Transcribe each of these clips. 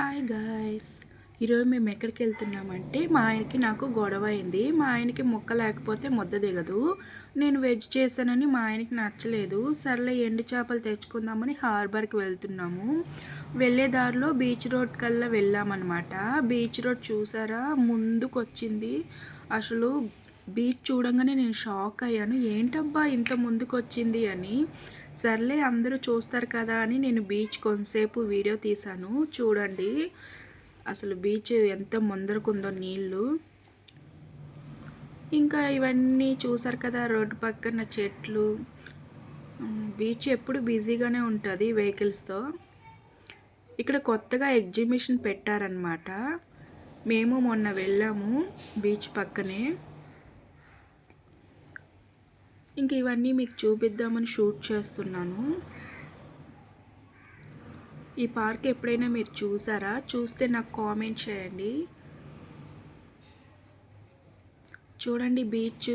Hi guys ఈరోజు మేము ఎక్కడికి వెళ్తున్నామంటే మా ఆయనకి నాకు గొడవ అయింది. మా ఆయనకి మొక్క లేకపోతే ముద్ద దిగదు. నేను వెజ్ చేశానని మా ఆయనకి నచ్చలేదు. సర్లే ఎండు చేపలు తెచ్చుకుందామని హార్బర్కి వెళ్తున్నాము. వెళ్ళే దారిలో బీచ్ రోడ్ కల్లా వెళ్ళామన్నమాట. బీచ్ రోడ్ చూసారా? ముందుకొచ్చింది. అసలు బీచ్ చూడంగానే నేను షాక్ అయ్యాను. ఏంటబ్బా ఇంత ముందుకు వచ్చింది అని. సర్లే అందరూ చూస్తారు కదా అని నేను బీచ్ కొంతసేపు వీడియో తీశాను. చూడండి. అసలు బీచ్ ఎంత ముందరకుందో నీళ్ళు. ఇంకా ఇవన్నీ చూసారు కదా రోడ్డు పక్కన చెట్లు. బీచ్ ఎప్పుడు బిజీగానే ఉంటుంది వెహికల్స్తో. ఇక్కడ కొత్తగా ఎగ్జిబిషన్ పెట్టారనమాట మేము మొన్న వెళ్ళాము బీచ్ పక్కనే. ఇంక ఇవన్నీ మీకు చూపిద్దామని షూట్ చేస్తున్నాను. ఈ పార్క్ ఎప్పుడైనా మీరు చూసారా? చూస్తే నాకు కామెంట్ చేయండి. చూడండి బీచ్.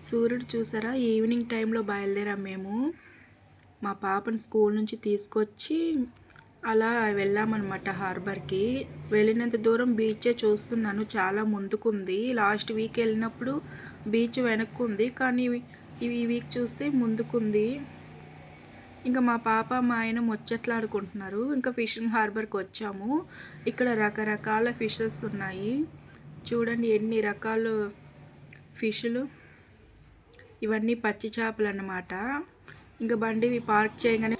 సూర్యుడు చూసారా? ఈవినింగ్ టైంలో బయలుదేరాం మేము. మా పాపను స్కూల్ నుంచి తీసుకొచ్చి అలా వెళ్ళామన్నమాట హార్బర్కి. వెళ్ళినంత దూరం బీచే చూస్తున్నాను. చాలా ముందుకుంది. లాస్ట్ వీక్ వెళ్ళినప్పుడు బీచ్ వెనక్కుంది. కానీ ఇవి ఈ వీక్ చూస్తే ముందుకుంది. ఇంకా మా పాప మా ఆయన ముచ్చట్లాడుకుంటున్నారు. ఇంకా ఫిషింగ్ హార్బర్కి వచ్చాము. ఇక్కడ రకరకాల ఫిషెస్ ఉన్నాయి. చూడండి ఎన్ని రకాల ఫిష్లు. ఇవన్నీ పచ్చి చేపలు అన్నమాట. ఇంకా బండి పార్క్ చేయగానే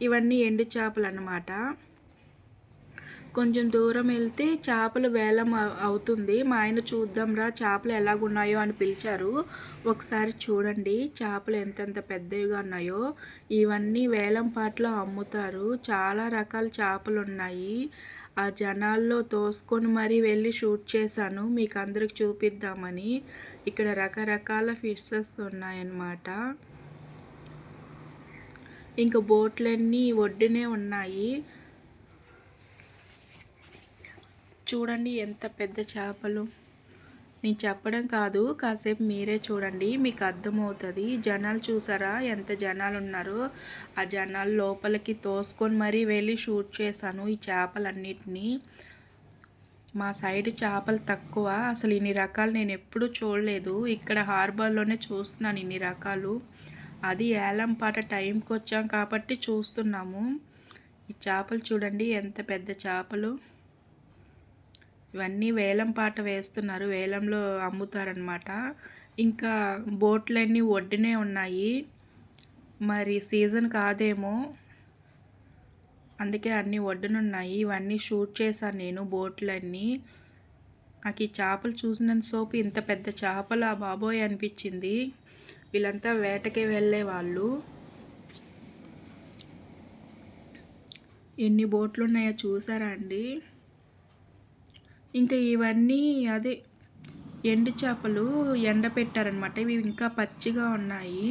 ఇవన్నీ ఎండు చేపలు అన్నమాట. కొంచెం దూరం వెళ్తే చేపలు వేలం అవుతుంది. మా ఆయన చూద్దాంరా చేపలు ఎలాగున్నాయో అని పిలిచారు. ఒకసారి చూడండి చేపలు ఎంతెంత పెద్దవిగా ఉన్నాయో. ఇవన్నీ వేలం పాటలో అమ్ముతారు. చాలా రకాల చేపలు ఉన్నాయి ఆ జనాల్లో తోసుకొని మరీ వెళ్ళి షూట్ చేశాను. మీకు అందరికి చూపిద్దామని. ఇక్కడ రకరకాల ఫిషెస్ ఉన్నాయన్నమాట. ఇంకా బోట్లన్నీ ఒడ్డునే ఉన్నాయి. చూడండి ఎంత పెద్ద చేపలు. నేను చెప్పడం కాదు కాసేపు మీరే చూడండి మీకు అర్థమవుతుంది. జనాలు చూసారా ఎంత జనాలు ఉన్నారో? ఆ జనాలు లోపలికి తోసుకొని మరీ వెళ్ళి షూట్ చేశాను ఈ చేపలన్నిటినీ. మా సైడ్ చేపలు తక్కువ. అసలు ఇన్ని రకాలు నేను ఎప్పుడూ చూడలేదు. ఇక్కడ హార్బర్లోనే చూస్తున్నాను ఇన్ని రకాలు. అది ఏలంపాట టైంకి వచ్చాం కాబట్టి చూస్తున్నాము. ఈ చేపలు చూడండి ఎంత పెద్ద చేపలు. ఇవన్నీ వేలం పాట వేస్తున్నారు. వేలంలో అమ్ముతారనమాట ఇంకా బోట్లన్నీ ఒడ్డునే ఉన్నాయి. మరి సీజన్ కాదేమో. అందుకే అన్నీ ఒడ్డునున్నాయి. ఇవన్నీ షూట్ చేశాను నేను బోట్లన్నీ. నాకు ఈ చేపలు చూసినంత సోపు ఇంత పెద్ద చేపలు ఆ బాబోయ్ అనిపించింది. వీళ్ళంతా వేటకే వెళ్ళే వాళ్ళు. ఎన్ని బోట్లు ఉన్నాయో చూసారా అండి? ఇంకా ఇవన్నీ అదే ఎండు చేపలు ఎండబెట్టారనమాట ఇవి ఇంకా పచ్చిగా ఉన్నాయి.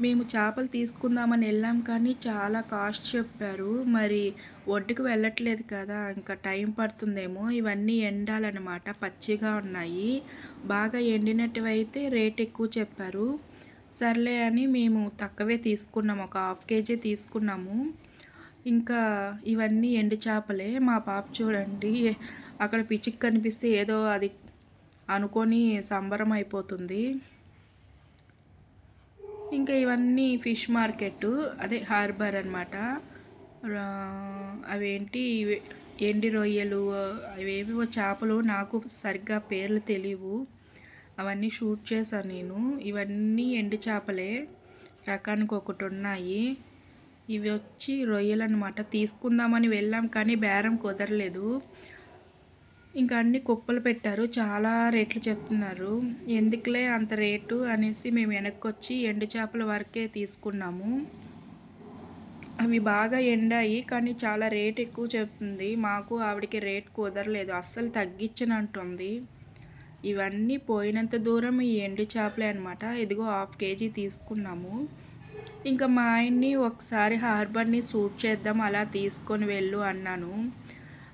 మేము చేపలు తీసుకుందామని వెళ్ళాం కానీ చాలా కాస్ట్ చెప్పారు. మరి ఒడ్డుకు వెళ్ళట్లేదు కదా ఇంకా టైం పడుతుందేమో. ఇవన్నీ ఎండాలన్నమాట పచ్చిగా ఉన్నాయి. బాగా ఎండినట్టువైతే రేట్ ఎక్కువ చెప్పారు. సర్లే అని మేము తక్కువే తీసుకున్నాము ఒక హాఫ్ కేజీ తీసుకున్నాము. ఇంకా ఇవన్నీ ఎండు చేపలే. మా పాప చూడండి అక్కడ పిచ్చికి కనిపిస్తే ఏదో అది అనుకొని సంబరం అయిపోతుంది. ఇంకా ఇవన్నీ ఫిష్ మార్కెట్ అదే హార్బర్ అనమాట అవేంటి ఎండి రొయ్యలు అవేవో చేపలు నాకు సరిగ్గా పేర్లు తెలియవు అవన్నీ షూట్ చేశాను నేను. ఇవన్నీ ఎండి చేపలే. రకానికి ఒకటి ఉన్నాయి. ఇవి వచ్చి రొయ్యలు అనమాట తీసుకుందామని వెళ్ళాం కానీ బేరం కుదరలేదు. ఇంకా అన్ని కుప్పలు పెట్టారు. చాలా రేట్లు చెప్తున్నారు. ఎందుకులే అంత రేటు అనేసి మేము వెనక్కి వచ్చి ఎండు చేపల వరకే తీసుకున్నాము. అవి బాగా ఎండాయి కానీ చాలా రేట్ ఎక్కువ చెప్తుంది. మాకు ఆవిడకి రేట్ కుదరలేదు. అస్సలు తగ్గించనంటుంది. ఇవన్నీ పోయినంత దూరం ఈ ఎండు చేపలే అనమాట ఇదిగో హాఫ్ కేజీ తీసుకున్నాము. ఇంకా మా ఆయన్ని ఒకసారి హార్బర్ని సూట్ చేద్దాం అలా తీసుకొని వెళ్ళు అన్నాను.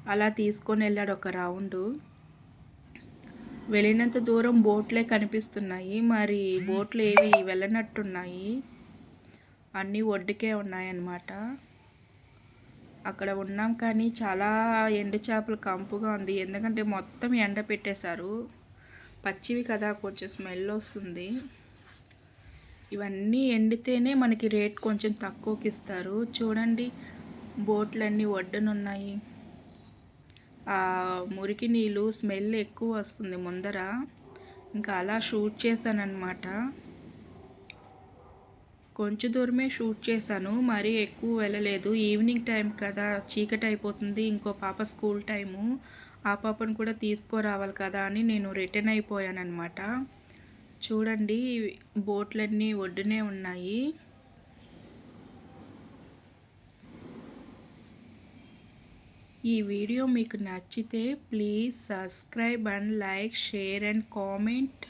అలా తీసుకొని వెళ్ళాడు ఒక రౌండ్. వెళ్ళినంత దూరం బోట్లే కనిపిస్తున్నాయి. మరి బోట్లు ఏవి వెళ్ళనట్టున్నాయి. అన్నీ ఒడ్డుకే ఉన్నాయన్నమాట. అక్కడ ఉన్నాం కానీ చాలా ఎండు చేపలు కంపుగా ఉంది. ఎందుకంటే మొత్తం ఎండ పెట్టేశారు. పచ్చివి కదా కొంచెం స్మెల్ వస్తుంది. ఇవన్నీ ఎండితేనే మనకి రేట్ కొంచెం తక్కువకి ఇస్తారు చూడండి బోట్లన్నీ ఒడ్డునున్నాయి. ఉన్నాయి మురికి నీళ్ళు స్మెల్ ఎక్కువ వస్తుంది ముందర. ఇంకా అలా షూట్ చేశానమాట కొంచెం దూరమే షూట్ చేశాను మరీ ఎక్కువ వెళ్ళలేదు. ఈవినింగ్ టైం కదా చీకటి అయిపోతుంది ఇంకో పాప స్కూల్ టైము. ఆ పాపను కూడా తీసుకురావాలి కదా అని నేను రిటర్న్ అయిపోయానమాట చూడండి బోట్లన్నీ ఒడ్డునే ఉన్నాయి. ఈ వీడియో మీకు నచ్చితే please subscribe and like share and comment.